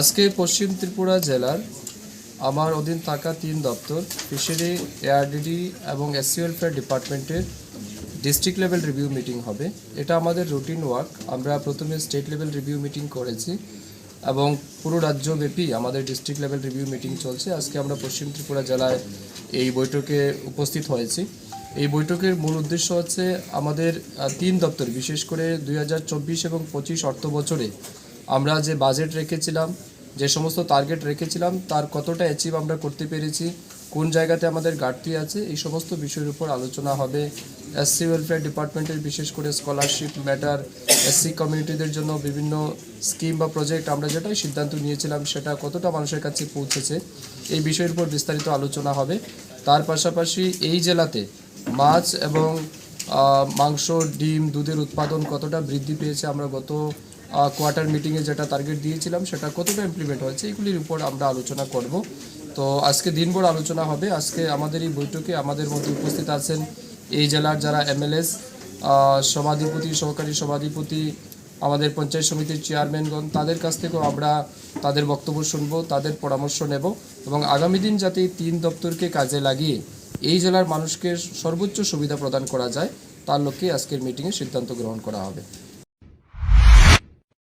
আজকে পশ্চিম ত্রিপুরা জেলার আমার অধীন থাকা তিন দপ্তর ফিশারি এআরডিডি এবং এসসি ওয়েলফেয়ার ডিপার্টমেন্টের ডিস্ট্রিক্ট লেভেল রিভিউ মিটিং হবে। এটা আমাদের রুটিন ওয়ার্ক আমরা প্রথমে স্টেট লেভেল রিভিউ মিটিং করেছি এবং পুরো রাজ্যব্যাপী আমাদের ডিস্ট্রিক্ট লেভেল রিভিউ মিটিং চলছে। আজকে আমরা পশ্চিম ত্রিপুরা জেলায় এই বৈঠকে উপস্থিত হয়েছি। এই বৈঠকের মূল উদ্দেশ্য হচ্ছে আমাদের তিন দপ্তর, বিশেষ করে দুই হাজার চব্বিশ এবং পঁচিশ অর্থ বছরে আমরা যে বাজেট রেখেছিলাম যে সমস্ত টার্গেট রেখেছিলাম, তার কতটা অ্যাচিভ আমরা করতে পেরেছি, কোন জায়গাতে আমাদের ঘাটতি আছে, এই সমস্ত বিষয়ের উপর আলোচনা হবে। এসসি ওয়েলফেয়ার ডিপার্টমেন্টের বিশেষ করে স্কলারশিপ ম্যাটার এসসি কমিউনিটিদের জন্য বিভিন্ন স্কিম বা প্রজেক্ট আমরা যেটাই সিদ্ধান্ত নিয়েছিলাম, সেটা কতটা মানুষের কাছে পৌঁছেছে, এই বিষয়ের উপর বিস্তারিত আলোচনা হবে। তার পাশাপাশি এই জেলাতে মাছ এবং মাংস, ডিম, দুধের উৎপাদন কতটা বৃদ্ধি পেয়েছে, আমরা গত কোয়ার্টার মিটিংয়ে যেটা টার্গেট দিয়েছিলাম, সেটা কতটা ইমপ্লিমেন্ট হয়েছে, এগুলির উপর আমরা আলোচনা করব। তো আজকে দিনভর আলোচনা হবে। আজকে আমাদের এই বৈঠকে আমাদের মধ্যে উপস্থিত আছেন এই জেলার যারা এমএলএস সভাধিপতি, সহকারী সভাধিপতি, আমাদের পঞ্চায়েত সমিতির চেয়ারম্যানগণ তাদের কাছ থেকেও আমরা তাদের বক্তব্য শুনব, তাদের পরামর্শ নেব এবং আগামী দিন যাতে তিন দপ্তরকে কাজে লাগিয়ে এই জেলার মানুষকে সর্বোচ্চ সুবিধা প্রদান করা যায়, তার লক্ষ্যে আজকের মিটিংয়ে সিদ্ধান্ত গ্রহণ করা হবে।